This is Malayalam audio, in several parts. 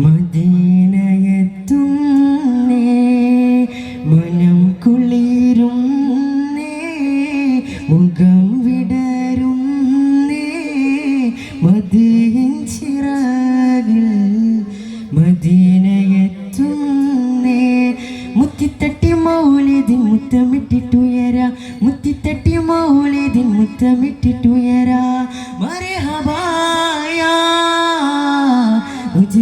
മദീനയെത്തുന്നേ മനം കുളിരുന്നേ മുഖം വിടരുന്നേ മദീൻ ചിറകിൽ മദീനയെത്തുന്നേ മുത്തിത്തട്ടി മൗലിതി മുത്തമിട്ടിട്ടുയര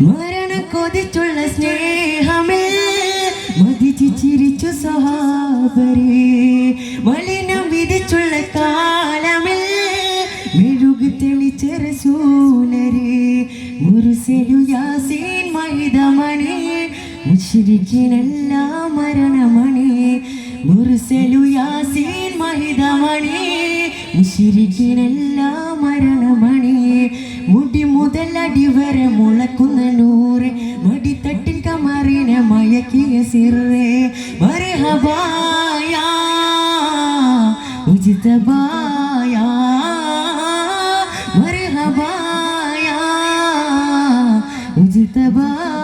മരണ കൊതിച്ചുള്ള സ്നേഹമേ മതിച്ചു ചിരിച്ചു സഹാബരേ മലിനം വിധിച്ചുള്ള കാലമേ മെഴുകു തെളിച്ച റസൂലരേ മുറുസലു യാസീൻ മൈതമണി മുഷിരിക്കിനല്ല മരണമണി മുറുസലു യാസീൻ മഹിതമണി മുഷിരിക്കിനല്ല മരണമണി. മുതൽ അടിവരെ മുളക്കുന്ന നൂറ് മടിത്തട്ടിൽ കമറിനെ മയക്കിയ സിറേ മരഹബായ ഉജിതബായ മരഹബായ ഉജിതബായ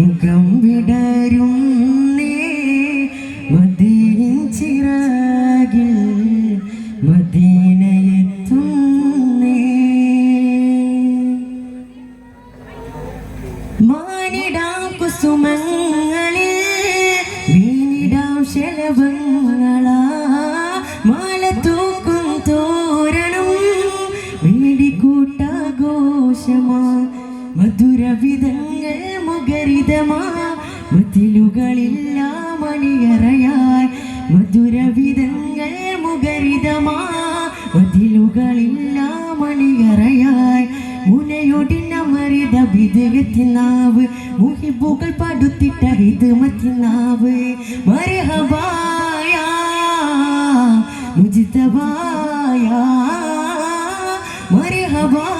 മുഖം വിടരും മദീൻ ചിറകിൽ മദീനയെത്തും മാനിടാം കുസുമങ്ങളിൽ വീണിടാം ശലഭങ്ങളാ മധുരവിധങ്ങൾ മുഖരിതമാ മതിലുകളില്ല മണിയറയായി. മധുരവിധങ്ങൾ മുഖരിതമാ മതിലുകളില്ല മണിയറയായി. മുനയൊടിനമറിത വിദഗത്തിനാവ് മുഹിബുകൾ പടുത്തിട്ട ഹിതമത്തിനാവ്. മരഹബായ മുജിതബായ മരഹബായ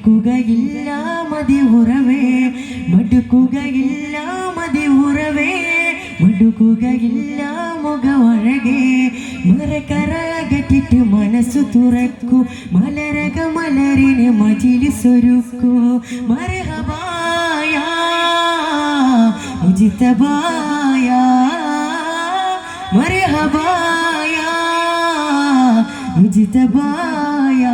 മറക്കുകയില്ല മതി ഉറവേ മടുക്കുകയില്ല മതി ഉറവേ മടുക്കുകയില്ല മുഖമഴകേ മറക്കറകറ്റിട്ട് മനസ്സു തുറക്കൂ മലരക മലരിന് മജിലിസൊരുക്കൂ. മരഹബായ മുജിതബായ മരഹബായ മുജിതബായ.